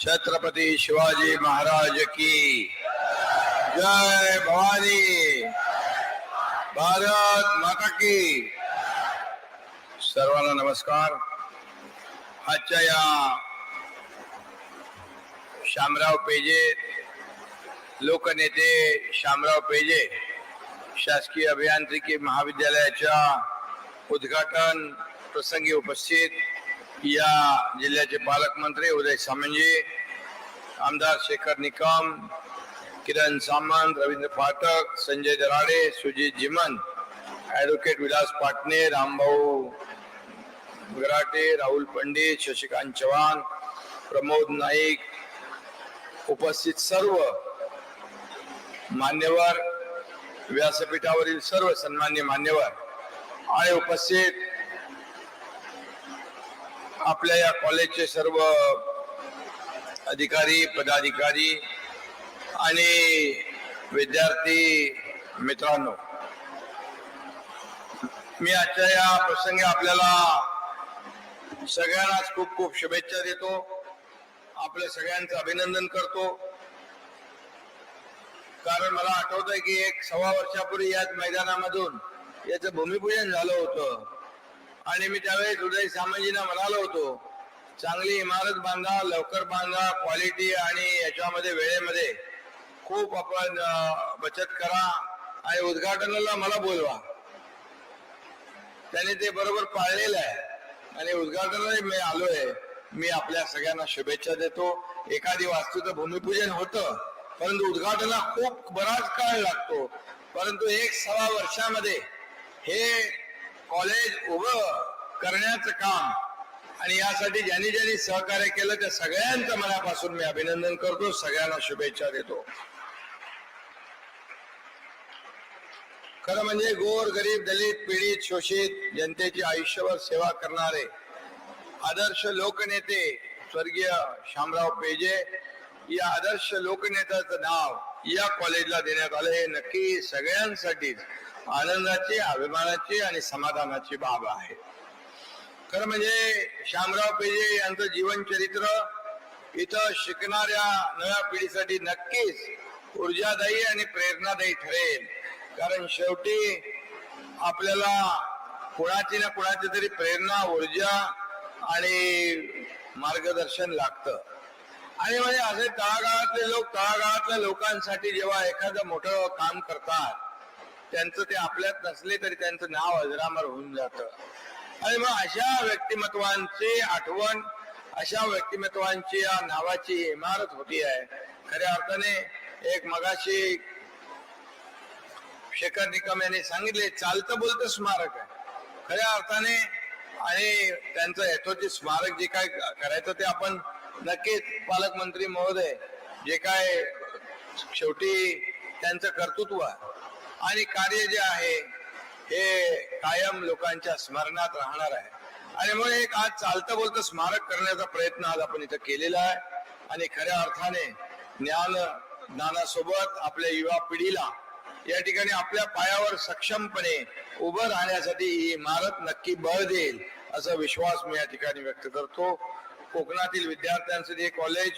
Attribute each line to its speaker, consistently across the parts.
Speaker 1: छत्रपती शिवाजी महाराज की। जय भवानी। भारत माता की। सर्वांना नमस्कार। आजच्या शामराव पेजे, लोकनेते शामराव पेजे, शासकीय अभियांत्रिकी महाविद्यालयाच्या उद्घाटन प्रसंगी उपस्थित या जिल्ह्याचे पालकमंत्री उदय सामंजे आमदार शेखर निकम किरण सामंत रवींद्र फाटक संजय दराडे सुजित जिमन ॲडव्होकेट विलास पाटणे रामभाऊ गराटे राहुल पंडित शशिकांत चव्हाण प्रमोद नाईक उपस्थित सर्व मान्यवर व्यासपीठावरील सर्व सन्मान्य मान्यवर आणि उपस्थित आपल्या या कॉलेजचे सर्व अधिकारी पदाधिकारी आणि विद्यार्थी मित्रांनो मी आजच्या या प्रसंगी आपल्याला सगळ्यांनाच खूप खूप शुभेच्छा देतो. आपल्या सगळ्यांचं अभिनंदन करतो. कारण मला आठवत की एक सव्वा वर्षापूर्वी याच मैदानामधून याचं भूमिपूजन झालं होतं. आणि मी त्यावेळेस उदय सामाजींना म्हणालो होतो चांगली इमारत बांधा लवकर बांधा क्वालिटी आणि याच्यामध्ये वेळेमध्ये. खूप आपण बचत करा आणि उद्घाटनाला मला बोलवा. त्याने ते बरोबर पाळलेलं आहे. आणि उद्घाटनाला मी आलोय. मी आपल्या सगळ्यांना शुभेच्छा देतो. एखादी वास्तूचं भूमिपूजन होतं परंतु उद्घाटनाला खूप बराच काळ लागतो. परंतु एक सव्वा वर्षामध्ये हे कॉलेज उभं करण्याचं काम. आणि यासाठी ज्यांनी ज्यांनी सहकार्य केलं त्या सगळ्यांचं मनापासून मी अभिनंदन करतो. सगळ्यांना शुभेच्छा देतो. खरं म्हणजे गोर गरीब दलित पीडित शोषित जनतेची आयुष्यभर सेवा करणारे आदर्श लोकनेते स्वर्गीय शामराव पेजे या आदर्श लोकनेत्याचं नाव या कॉलेजला देण्यात आलं. हे नक्की सगळ्यांसाठीच आनंदाची अभिमानाची आणि समाधानाची बाब आहे. खरं म्हणजे श्यामराव पेजे यांचं जीवन चरित्र इथं शिकणाऱ्या नव्या पिढीसाठी नक्कीच ऊर्जादायी आणि प्रेरणादायी ठरेल. कारण शेवटी आपल्याला कुणाची ना कुणाची तरी प्रेरणा ऊर्जा आणि मार्गदर्शन लागतं. आणि म्हणजे असे तळागाळातले लोक तळागाळातल्या लोकांसाठी जेव्हा एखादं मोठं काम करतात त्यांचं ते आपल्यात नसले तरी त्यांचं नाव अजरामर होऊन जातं. आणि मग अशा व्यक्तिमत्वांची आठवण अशा व्यक्तिमत्वांची या नावाची इमारत होती आहे. खऱ्या अर्थाने एक मगाशी शेखर निकम यांनी सांगितले चालतं बोलतं स्मारक आहे. खऱ्या अर्थाने आणि त्यांचं यथोचित स्मारक जे काय करायचं ते आपण नक्कीच पालकमंत्री महोदय जे काय शेवटी त्यांचं कर्तृत्व आहे. आणि कार्य जे आहे हे कायम लोकांच्या स्मरणात राहणार आहे. आणि मग एक आज चालतं बोलतं स्मारक करण्याचा प्रयत्न आज आपण इथं केलेला आहे. आणि खऱ्या अर्थाने ज्ञान ज्ञानासोबत आपल्या युवा पिढीला या ठिकाणी आपल्या पायावर सक्षमपणे उभं राहण्यासाठी ही इमारत नक्की बळ देईल असा विश्वास मी या ठिकाणी व्यक्त करतो. कोकणातील विद्यार्थ्यांसाठी हे कॉलेज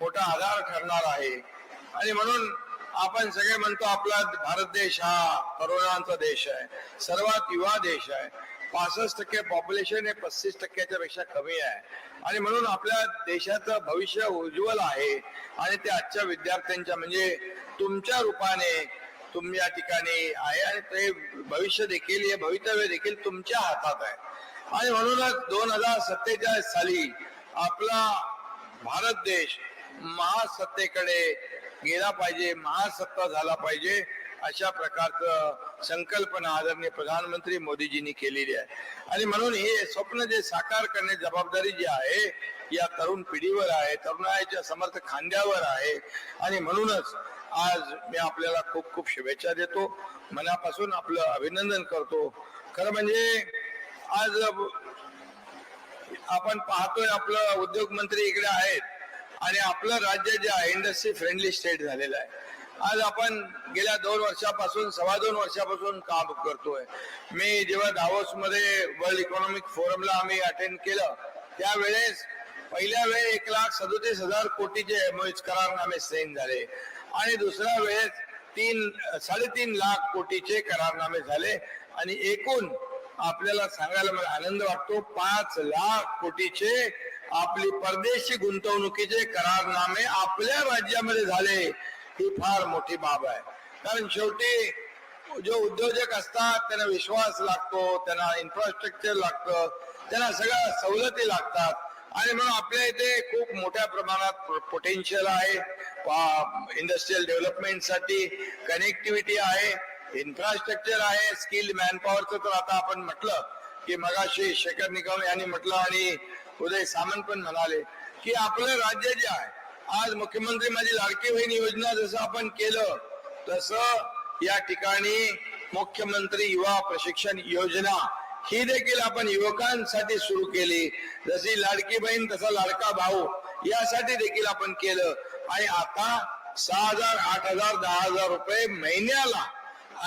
Speaker 1: मोठा आधार ठरणार आहे. आणि म्हणून आपण सगळे म्हणतो आपला भारत देश हा तरुणांचा देश आहे. सर्वात युवा देश आहे. पासष्ट टक्के पॉप्युलेशन हे पस्तीस टक्क्याच्या पेक्षा कमी आहे. आणि म्हणून आपल्या देशाचं भविष्य उज्ज्वल आहे. आणि ते आजच्या विद्यार्थ्यांच्या म्हणजे तुमच्या रूपाने तुम्ही या ठिकाणी आहे आणि ते भविष्य देखील हे भवितव्य देखील तुमच्या हातात आहे. आणि म्हणूनच दोन हजार सत्तेचाळीस साली आपला भारत देश महासत्तेकडे गेला पाहिजे महासत्ता झाला पाहिजे अशा प्रकारचं संकल्पना आदरणीय प्रधानमंत्री मोदीजींनी केलेली आहे. आणि म्हणून हे स्वप्न जे साकार करण्याची जबाबदारी जी आहे या तरुण पिढीवर आहे तरुणाच्या समर्थ खांद्यावर आहे. आणि म्हणूनच आज मी आपल्याला खूप खूप शुभेच्छा देतो. मनापासून आपलं अभिनंदन करतो. खरं म्हणजे आज आपण पाहतोय आपलं उद्योग मंत्री इकडे आहेत. आणि आपलं राज्य जे आहे इंडस्ट्री फ्रेंडली स्टेट झालेलं आहे. आज आपण गेल्या दोन वर्षापासून सव्वा दोन वर्षापासून काम करतोय. मी जेव्हा दावोस मध्ये वर्ल्ड इकॉनॉमिक फोरमला आम्ही अटेंड केलं त्यावेळेस पहिल्या वेळेस एक लाख सदोतीस हजार कोटीचे एमओएच करारनामे सैन झाले. आणि दुसऱ्या वेळेस तीन साडेतीन लाख कोटीचे करारनामे झाले. आणि एकूण आपल्याला सांगायला मला आनंद वाटतो पाच लाख कोटीचे आपली परदेशी गुंतवणुकीचे करारनामे आपल्या राज्यामध्ये झाले ही फार मोठी बाब आहे. कारण शेवटी जो उद्योजक असतात त्यांना विश्वास लागतो त्यांना इन्फ्रास्ट्रक्चर लागतं त्यांना सगळ्या सवलती लागतात. आणि म्हणून आपल्या इथे खूप मोठ्या प्रमाणात पोटेन्शियल आहे. इंडस्ट्रीयल डेव्हलपमेंटसाठी कनेक्टिव्हिटी आहे इन्फ्रास्ट्रक्चर आहे स्किल्ड मॅनपॉवरचं तर आता आपण म्हटलं की मगाशी शेखर निकम यांनी म्हटलं आणि उदय सामंत पण म्हणाले की आपलं राज्य जे आहे आज मुख्यमंत्री माझी लाडकी बहीण योजना जसं आपण केलं तसं या ठिकाणी मुख्यमंत्री युवा प्रशिक्षण योजना ही देखील आपण युवकांसाठी सुरू केली. जशी लाडकी बहीण तसा लाडका भाऊ यासाठी देखील आपण केलं. आणि आता सहा हजार आठ हजार दहा हजार रुपये महिन्याला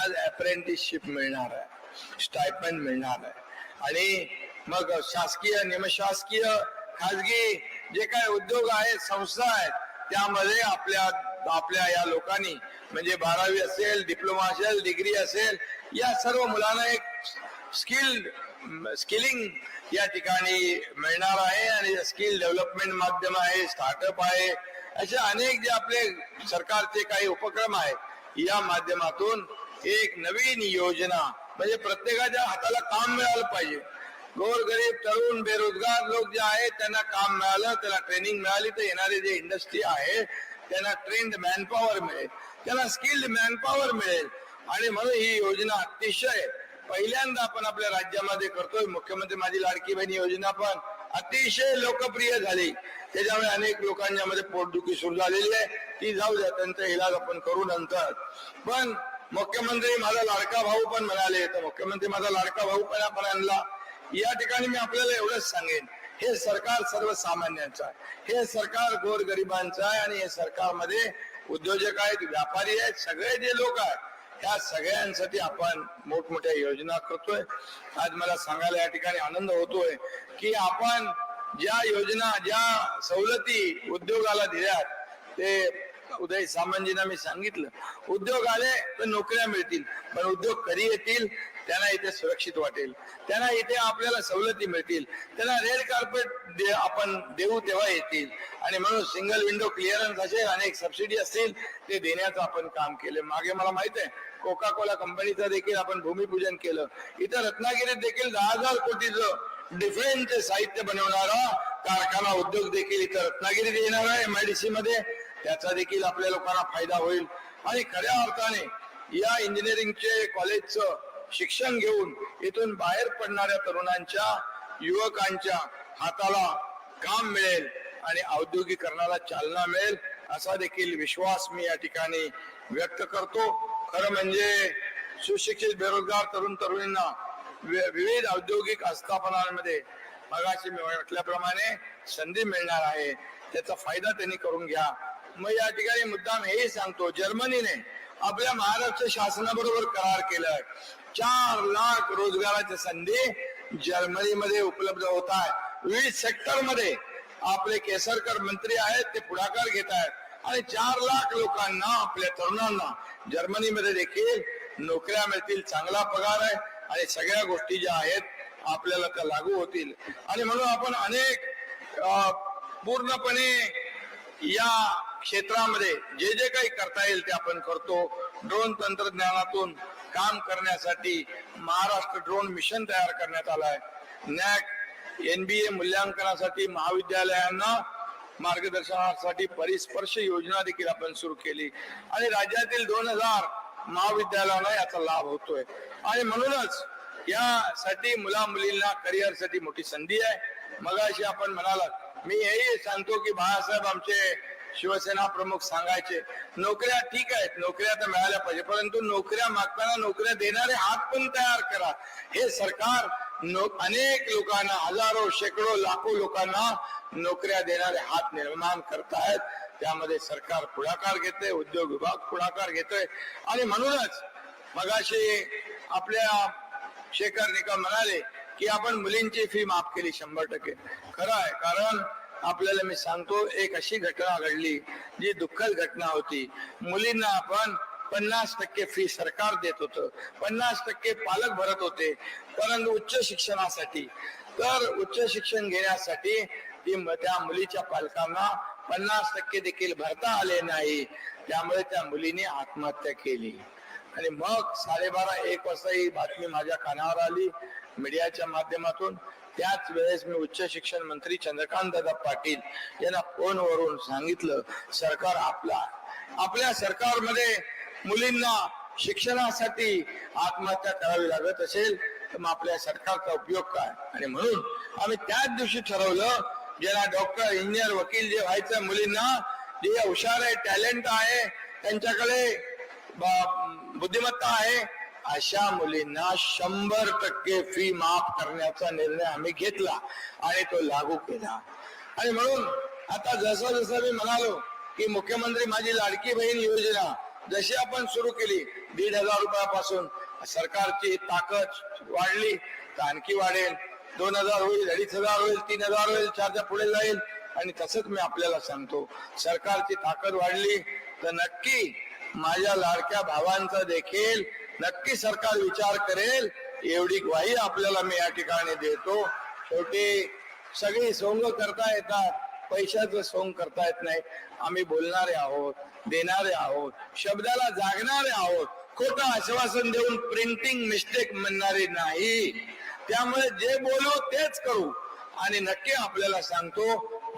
Speaker 1: आज अप्रेंटिसशिप मिळणार आहे स्टायपन मिळणार आहे. आणि मग शासकीय निमशासकीय खाजगी जे काय उद्योग आहेत संस्था आहेत त्यामध्ये आपल्या आपल्या या लोकांनी म्हणजे बारावी असेल डिप्लोमा असेल डिग्री असेल या सर्व मुलांना एक स्किल स्किलिंग या ठिकाणी मिळणार आहे आणि स्किल डेव्हलपमेंट माध्यम आहे स्टार्टअप आहे असे अनेक जे आपले सरकारचे काही उपक्रम आहेत या माध्यमातून एक नवीन योजना म्हणजे प्रत्येकाच्या हाताला काम मिळालं पाहिजे. गोरगरीब तरुण बेरोजगार लोक जे आहेत त्यांना काम मिळालं त्याला ट्रेनिंग मिळाली तर येणारे जे इंडस्ट्री आहे त्यांना ट्रेंड मॅनपॉवर मिळेल. त्यांना स्किल्ड मॅनपॉवर मिळेल. आणि म्हणून ही योजना अतिशय पहिल्यांदा आपण आपल्या राज्यामध्ये करतोय. मुख्यमंत्री माझी लाडकी बहीण योजना पण अतिशय लोकप्रिय झाली. त्याच्यामुळे अनेक लोकांच्या मध्ये पोटदुखी सुरू झालेली आहे. ती जाऊ द्या त्यांचा इलाज आपण करू नंतर. पण मुख्यमंत्री माझा लाडका भाऊ पण म्हणाले तर मुख्यमंत्री माझा लाडका भाऊ पण आपण आणला. या ठिकाणी मी आपल्याला एवढंच सांगेन हे सरकार सर्वसामान्यांचं आहे. हे सरकार गोरगरिबांचं आहे आणि हे सरकारमध्ये उद्योजक आहेत व्यापारी आहेत सगळे जे लोक आहेत त्या सगळ्यांसाठी आपण मोठमोठ्या योजना करतोय. आज मला सांगायला या ठिकाणी आनंद होतोय की आपण ज्या योजना ज्या सवलती उद्योगाला दिल्यात ते उदय सामंतजींना मी सांगितलं. उद्योग आले तर नोकऱ्या मिळतील पण उद्योग कधी येतील? त्यांना इथे सुरक्षित वाटेल. त्यांना इथे आपल्याला सवलती मिळतील. त्यांना रेड कार्पेट दे आपण देऊ तेव्हा येतील. आणि म्हणून सिंगल विंडो क्लिअरन्स असेल अनेक सबसिडी असतील ते देण्याचं आपण काम केलं. मागे मला माहीत आहे कोका कोला कंपनीचं देखील आपण भूमिपूजन केलं. इथं रत्नागिरीत देखील दहा हजार कोटीचं डिफेन्सचे साहित्य बनवणारा कारखाना उद्योग देखील इथं रत्नागिरीत येणार आहे एमआयडीसी मध्ये. त्याचा देखील आपल्या लोकांना फायदा होईल. आणि खऱ्या अर्थाने या इंजिनिअरिंगचे कॉलेजचं शिक्षण घेऊन इथून बाहेर पडणाऱ्या तरुणांच्या युवकांच्या हाताला काम मिळेल आणि औद्योगिकरणाला चालना मिळेल असा देखील विश्वास मी या ठिकाणी व्यक्त करतो. खरं म्हणजे सुशिक्षित बेरोजगार तरुण तरुणींना विविध औद्योगिक आस्थापनांमध्ये मगाशी मी म्हटल्याप्रमाणे संधी मिळणार आहे. त्याचा फायदा त्यांनी करून घ्या. मग या ठिकाणी मुद्दाम हेही सांगतो जर्मनीने आपल्या महाराष्ट्र शासनाबरोबर करार केलाय. चार लाख रोजगाराच्या संधी जर्मनीमध्ये उपलब्ध होत आहेत विविध सेक्टरमध्ये आपले केसरकर मंत्री आहेत ते पुढाकार घेत आहेत. आणि चार लाख लोकांना आपल्या तरुणांना जर्मनीमध्ये देखील नोकऱ्या मिळतील चांगला पगार आहे. आणि सगळ्या गोष्टी ज्या आहेत आपल्याला त्या लागू होतील. आणि म्हणून आपण अनेक अं, पूर्णपणे या क्षेत्रामध्ये जे जे काही करता येईल ते आपण करतो. ड्रोन तंत्रज्ञानातून काम करण्यासाठी महाराष्ट्र ड्रोन मिशन तयार करण्यात आलाय. नॅक एनबीए मूल्यांकनासाठी महाविद्यालयांना मार्गदर्शनासाठी परिस्पर्श योजना देखील आपण सुरू केली. आणि राज्यातील दोन हजार महाविद्यालयांना याचा लाभ होतोय. आणि म्हणूनच यासाठी मुला मुलींना करिअरसाठी मोठी संधी आहे. मगाशी आपण म्हणालात मी हेही सांगतो की बाळासाहेब आमचे शिवसेना प्रमुख सांगायचे नोकऱ्या ठीक आहेत नोकऱ्या तर मिळाल्या पाहिजे परंतु नोकऱ्या मागताना नोकऱ्या देणारे हात पण तयार करा. हे सरकार नो अनेक लोकांना हजारो शेकडो लाखो लोकांना नोकऱ्या देणारे हात निर्माण करतायत. त्यामध्ये सरकार पुढाकार घेते उद्योग विभाग पुढाकार घेतोय. आणि म्हणूनच मगाशी आपल्या शेखर निकम म्हणाले की आपण मुलींची फी माफ केली शंभर टक्के. खरं आहे कारण आपल्याला मी सांगतो एक अशी घटना घडली जी दुःखद घटना होती. मुलींना आपण पन्नास टक्के फी सरकार देत होतं. पन्नास टक्के पालक भरत होते परंतु उच्च शिक्षणासाठी. तर उच्च शिक्षण घेण्यासाठी ती त्या मुलीच्या पालकांना पन्नास टक्के देखील भरता आले नाही. त्यामुळे त्या मुलीने आत्महत्या केली. आणि मग साडेबारा एक वाजता ही बातमी माझ्या कानावर आली मीडियाच्या माध्यमातून. त्याच वेळेस मी उच्च शिक्षण मंत्री चंद्रकांत दादा पाटील यांना फोनवरून सांगितलं सरकार आपला आपल्या सरकारमध्ये मुलींना शिक्षणासाठी आत्महत्या करावी लागत असेल तर मग आपल्या सरकारचा उपयोग काय? आणि म्हणून आम्ही त्याच दिवशी ठरवलं ज्याला डॉक्टर इंजिनियर वकील जे व्हायचं मुलींना जे हुशार आहे टॅलेंट आहे त्यांच्याकडे बुद्धिमत्ता आहे अशा मुलींना शंभर टक्के फी माफ करण्याचा निर्णय आम्ही घेतला आणि तो लागू केला. आणि म्हणून आता जसं जसं मी म्हणालो की मुख्यमंत्री माझी लाडकी बहीण योजना जशी आपण सुरू केली दीड हजार रुपयापासून सरकारची ताकद वाढली तर आणखी वाढेल. दोन हजार होईल अडीच हजार होईल तीन हजार होईल चारच्या पुढे जाईल. आणि तसंच मी आपल्याला सांगतो सरकारची ताकद वाढली तर नक्की माझ्या लाडक्या भावांचा देखील नक्की सरकार विचार करेल. एवढी ग्वाही आपल्याला मी या ठिकाणी देतो. शेवटी सगळी सोंग करता येतात. पैशाचं सोंग करता येत नाही. आम्ही बोलणारे आहोत देणारे आहोत शब्दाला जागणारे आहोत. खोटं आश्वासन देऊन प्रिंटिंग मिस्टेक म्हणणारे नाही. त्यामुळे जे बोलू तेच करू. आणि नक्की आपल्याला सांगतो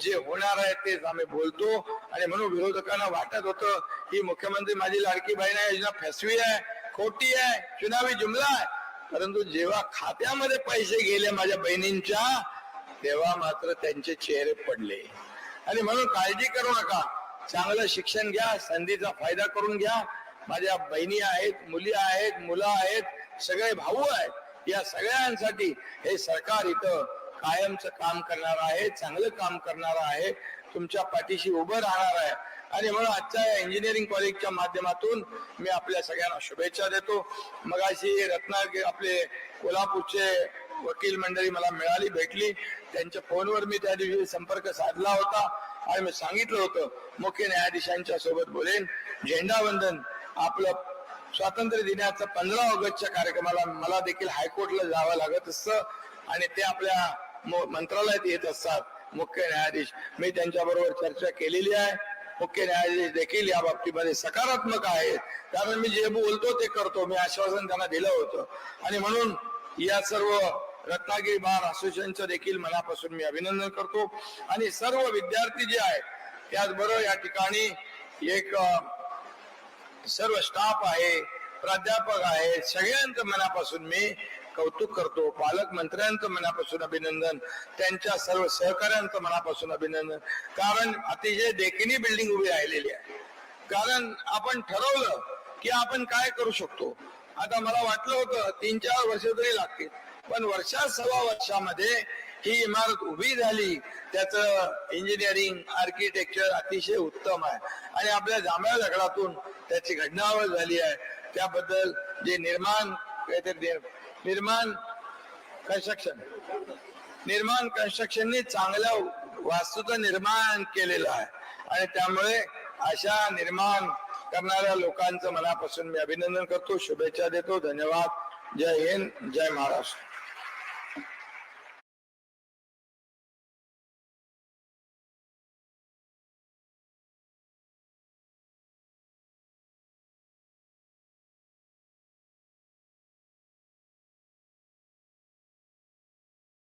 Speaker 1: जे होणार आहे तेच आम्ही बोलतो. आणि म्हणून विरोधकांना वाटत होतं ही मुख्यमंत्री माझी लाडकी बहीण योजना फसवी आहे. खोटी आहे चुनावी जुमला आहे. परंतु जेव्हा खात्यामध्ये पैसे गेले माझ्या बहिणींच्या तेव्हा मात्र त्यांचे चेहरे पडले. आणि म्हणून काळजी करू नका. चांगलं शिक्षण घ्या संधीचा फायदा करून घ्या. माझ्या बहिणी आहेत मुली आहेत मुलं आहेत सगळे भाऊ आहेत. या सगळ्यांसाठी हे सरकार इथं कायमचं काम करणार आहे चांगलं काम करणार आहे. तुमच्या पाठीशी उभं राहणार आहे. आणि म्हणून आजच्या या इंजिनिअरिंग कॉलेजच्या माध्यमातून मी आपल्या सगळ्यांना शुभेच्छा देतो. मगाशी रत्नागिरी आपले कोल्हापूरचे वकील मंडळी मला मिळाली भेटली. त्यांच्या फोनवर मी त्या दिवशी संपर्क साधला होता. आणि मी सांगितलं होतं मुख्य न्यायाधीशांच्या सोबत बोलेन. झेंडावंदन आपलं स्वातंत्र्य दिनाचं पंधरा ऑगस्टच्या कार्यक्रमाला मला देखील हायकोर्टला जावं लागत असतं. आणि ते आपल्या मंत्रालयात येत असतात. मुख्य न्यायाधीश मी त्यांच्याबरोबर चर्चा केलेली आहे. मुख्य न्यायाधीश देखील या बाबतीमध्ये सकारात्मक आहेत. कारण मी जे बोलतो ते करतो. मी आश्वासन त्यांना दिलं होतं. आणि म्हणून या सर्व रत्नागिरी बार असोसिएशनचं देखील मनापासून मी अभिनंदन करतो. आणि सर्व विद्यार्थी जे आहेत त्याचबरोबर या ठिकाणी एक सर्व स्टाफ आहे प्राध्यापक आहे सगळ्यांचं मनापासून मी कौतुक करतो. पालकमंत्र्यांचं मनापासून अभिनंदन. त्यांच्या सर्व सहकाऱ्यांचं मनापासून अभिनंदन. कारण अतिशय डेकिनी बिल्डिंग उभी राहिलेली आहे. कारण आपण ठरवलं की आपण काय करू शकतो. आता मला वाटलं होतं तीन चार वर्ष तरी लागतील. पण वर्षा सव्वा वर्षामध्ये ही इमारत उभी झाली. त्याच इंजिनिअरिंग आर्किटेक्चर अतिशय उत्तम आहे. आणि आपल्या जांभळ्या दगडातून त्याची घडणावळ झाली आहे. त्याबद्दल जे निर्माण काहीतरी निर्माण कन्स्ट्रक्शन निर्माण कन्स्ट्रक्शननी चांगल्या वास्तूचं निर्माण केलेलं आहे. आणि त्यामुळे अशा निर्माण करणाऱ्या लोकांचं मनापासून मी अभिनंदन करतो. शुभेच्छा देतो. धन्यवाद. जय हिंद. जय महाराष्ट्र.